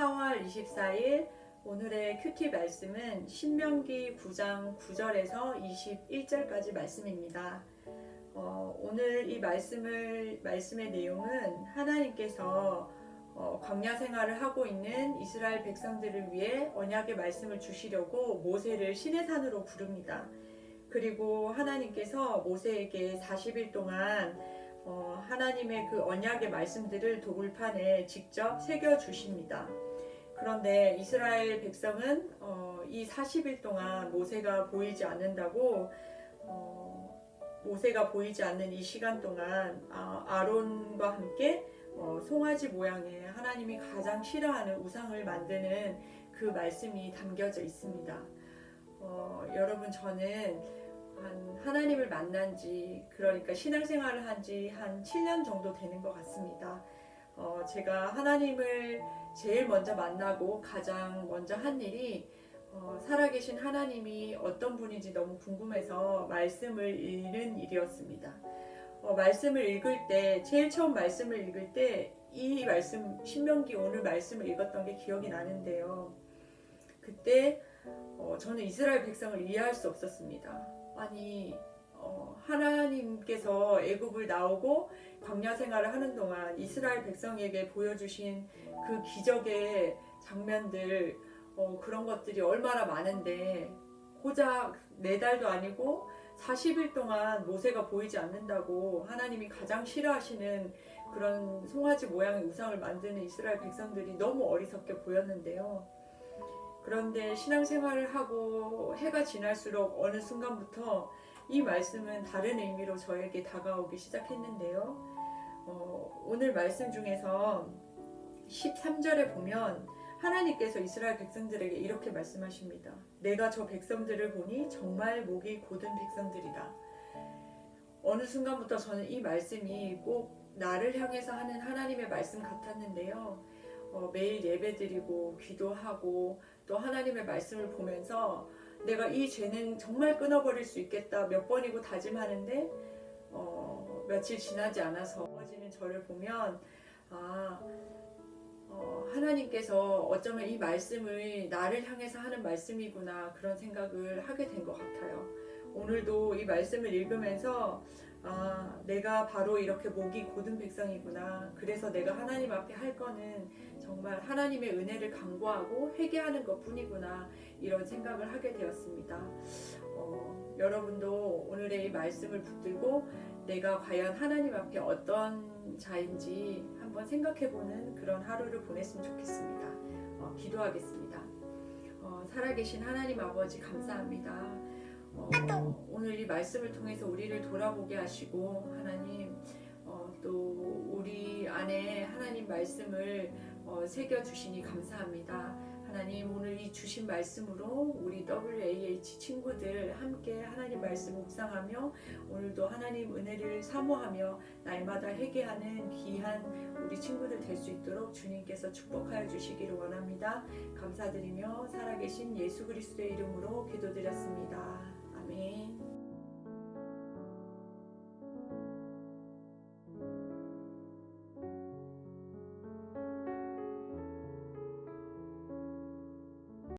4월 24일 오늘의 큐티 말씀은 신명기 9장 9절에서 21절까지 말씀입니다. 어, 오늘 이 말씀을 말씀의 내용은 하나님께서 어, 광야 생활을 하고 있는 이스라엘 백성들을 위해 언약의 말씀을 주시려고 모세를 신의 산으로 부릅니다. 그리고 하나님께서 모세에게 40일 동안 어, 하나님의 그 언약의 말씀들을 도굴판에 직접 새겨 주십니다. 그런데 이스라엘 백성은 어, 이 40일 동안 모세가 보이지 않는다고 어, 모세가 보이지 않는 이 시간 동안 아, 아론과 함께 어, 송아지 모양의 하나님이 가장 싫어하는 우상을 만드는 그 말씀이 담겨져 있습니다. 어, 여러분 저는 한 하나님을 만난 지 그러니까 신앙생활을 한 지 한 7년 정도 되는 것 같습니다. 어, 제가 하나님을 제일 먼저 만나고 가장 먼저 한 일이 어, 살아계신 하나님이 어떤 분인지 너무 궁금해서 말씀을 읽는 일이었습니다. 어, 말씀을 읽을 때 제일 처음 말씀을 읽을 때 이 말씀 신명기 오늘 말씀을 읽었던 게 기억이 나는데요. 그때 어, 저는 이스라엘 백성을 이해할 수 없었습니다. 아니 어, 하나님께서 애굽을 나오고 광야 생활을 하는 동안 이스라엘 백성에게 보여주신 그 기적의 장면들 어, 그런 것들이 얼마나 많은데 고작 네 달도 아니고 40일 동안 모세가 보이지 않는다고 하나님이 가장 싫어하시는 그런 송아지 모양의 우상을 만드는 이스라엘 백성들이 너무 어리석게 보였는데요. 그런데 신앙생활을 하고 해가 지날수록 어느 순간부터 이 말씀은 다른 의미로 저에게 다가오기 시작했는데요. 어, 오늘 말씀 중에서 13절에 보면 하나님께서 이스라엘 백성들에게 이렇게 말씀하십니다. 내가 저 백성들을 보니 정말 목이 고든 백성들이다. 어느 순간부터 저는 이 말씀이 꼭 나를 향해서 하는 하나님의 말씀 같았는데요. 어, 매일 예배드리고 기도하고 또 하나님의 말씀을 보면서 내가 이 죄는 정말 끊어버릴 수 있겠다 몇 번이고 다짐하는데 어, 며칠 지나지 않아서 어지는 저를 보면 아 어, 하나님께서 어쩌면 이 말씀을 나를 향해서 하는 말씀이구나 그런 생각을 하게 된 것 같아요. 오늘도 이 말씀을 읽으면서 아, 내가 바로 이렇게 목이 고든 백성이구나. 그래서 내가 하나님 앞에 할 거는 정말 하나님의 은혜를 강구하고 회개하는 것 뿐이구나. 이런 생각을 하게 되었습니다. 어, 여러분도 오늘의 이 말씀을 붙들고 내가 과연 하나님 앞에 어떤 자인지 한번 생각해보는 그런 하루를 보냈으면 좋겠습니다. 어, 기도하겠습니다. 어, 살아계신 하나님 아버지 감사합니다. 어, 오늘 이 말씀을 통해서 우리를 돌아보게 하시고 하나님 어, 또 우리 안에 하나님 말씀을 어, 새겨 주시니 감사합니다. 하나님 오늘 이 주신 말씀으로 우리 WAH 친구들 함께 하나님 말씀 묵상하며 오늘도 하나님 은혜를 사모하며 날마다 회개하는 귀한 우리 친구들 될 수 있도록 주님께서 축복하여 주시기를 원합니다. 감사드리며 살아계신 예수 그리스도의 이름으로 기도드렸습니다. 아멘.